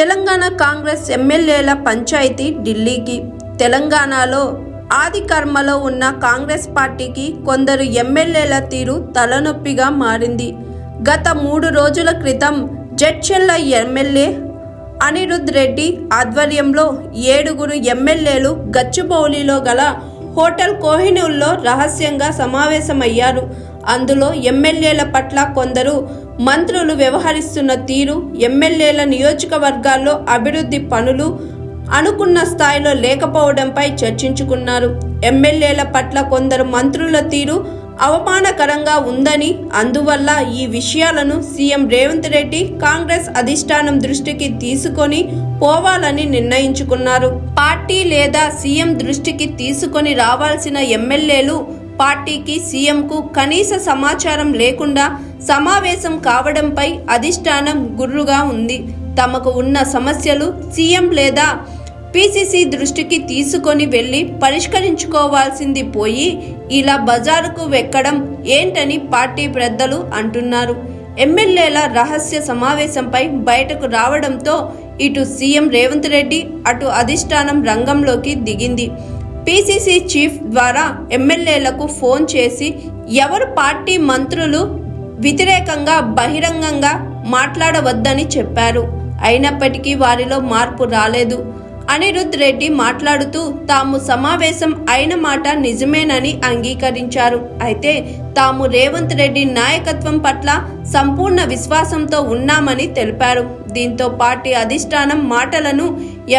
తెలంగాణ కాంగ్రెస్ ఎమ్మెల్యేల పంచాయతీ ఢిల్లీకి. తెలంగాణలో ఆది కర్మలో ఉన్న కాంగ్రెస్ పార్టీకి కొందరు ఎమ్మెల్యేల తీరు తలనొప్పిగా మారింది. గత మూడు రోజుల క్రితం జడ్చెల్ల ఎమ్మెల్యే అనిరుద్ రెడ్డి ఆధ్వర్యంలో ఏడుగురు ఎమ్మెల్యేలు గచ్చిబౌలిలో గల హోటల్ కోహినూల్లో రహస్యంగా సమావేశమయ్యారు. అందులో ఎమ్మెల్యేల పట్ల కొందరు మంత్రులు వ్యవహరిస్తున్న తీరు ఎమ్మెల్యేల నియోజకవర్గాల్లో అభివృద్ధి పనులు అనుకున్న స్థాయిలో లేకపోవడంపై చర్చించుకున్నారు. ఎమ్మెల్యేల పట్ల కొందరు మంత్రుల తీరు అవమానకరంగా ఉందని అందువల్ల ఈ విషయాలను సీఎం రేవంత్ రెడ్డి కాంగ్రెస్ అధిష్టానం దృష్టికి తీసుకొని పోవాలని నిర్ణయించుకున్నారు. పార్టీ లేదా సీఎం దృష్టికి తీసుకొని రావాల్సిన ఎమ్మెల్యేలు పార్టీకి సీఎంకు కనీస సమాచారం లేకుండా సమావేశం కావడంపై అధిష్టానం గుర్రుగా ఉంది. తమకు ఉన్న సమస్యలు సీఎం లేదా పీసీసీ దృష్టికి తీసుకొని వెళ్ళి పరిష్కరించుకోవాల్సింది పోయి ఇలా బజారుకు వెక్కడం ఏంటని పార్టీ పెద్దలు అంటున్నారు. ఎమ్మెల్యేల రహస్య సమావేశంపై బయటకు రావడంతో ఇటు సీఎం రేవంత్ రెడ్డి అటు అధిష్టానం రంగంలోకి దిగింది. పీసీసీ చీఫ్ ద్వారా ఎమ్మెల్యేలకు ఫోన్ చేసి ఎవరు పార్టీ మంత్రులు వ్యతిరేకంగా బహిరంగంగా మాట్లాడవద్దని చెప్పారు. అయినప్పటికీ వారిలో మార్పు రాలేదు. అనిరుద్ రెడ్డి మాట్లాడుతూ తాము సమావేశం అయిన మాట నిజమేనని అంగీకరించారు. అయితే తాము రేవంత్ రెడ్డి నాయకత్వం పట్ల సంపూర్ణ విశ్వాసంతో ఉన్నామని తెలిపారు. దీంతో పార్టీ అధిష్టానం మాటలను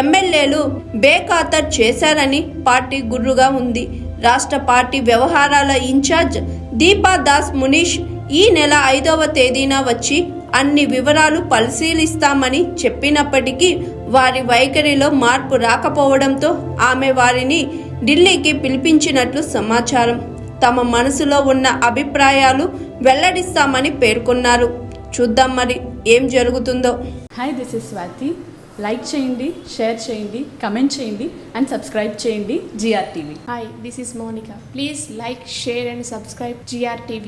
ఎమ్మెల్యేలు బేఖాతర్ చేశారని పార్టీ గుర్రుగా ఉంది. రాష్ట్ర పార్టీ వ్యవహారాల ఇన్ఛార్జ్ దీపా దాస్ మునీష్ ఈ నెల ఐదవ తేదీన వచ్చి అన్ని వివరాలు పరిశీలిస్తామని చెప్పినప్పటికీ వారి వైఖరిలో మార్పు రాకపోవడంతో ఆమె వారిని ఢిల్లీకి పిలిపించినట్లు సమాచారం. తమ మనసులో ఉన్న అభిప్రాయాలు వెల్లడిస్తామని పేర్కొన్నారు. చూద్దాం మరి ఏం జరుగుతుందో. Hi this is Swathi like చేయండి షేర్ చేయండి కమెంట్ చేయండి అండ్ సబ్స్క్రైబ్ చేయండి GR TV Hi, this is Monica. Please like, share, and subscribe GRTV.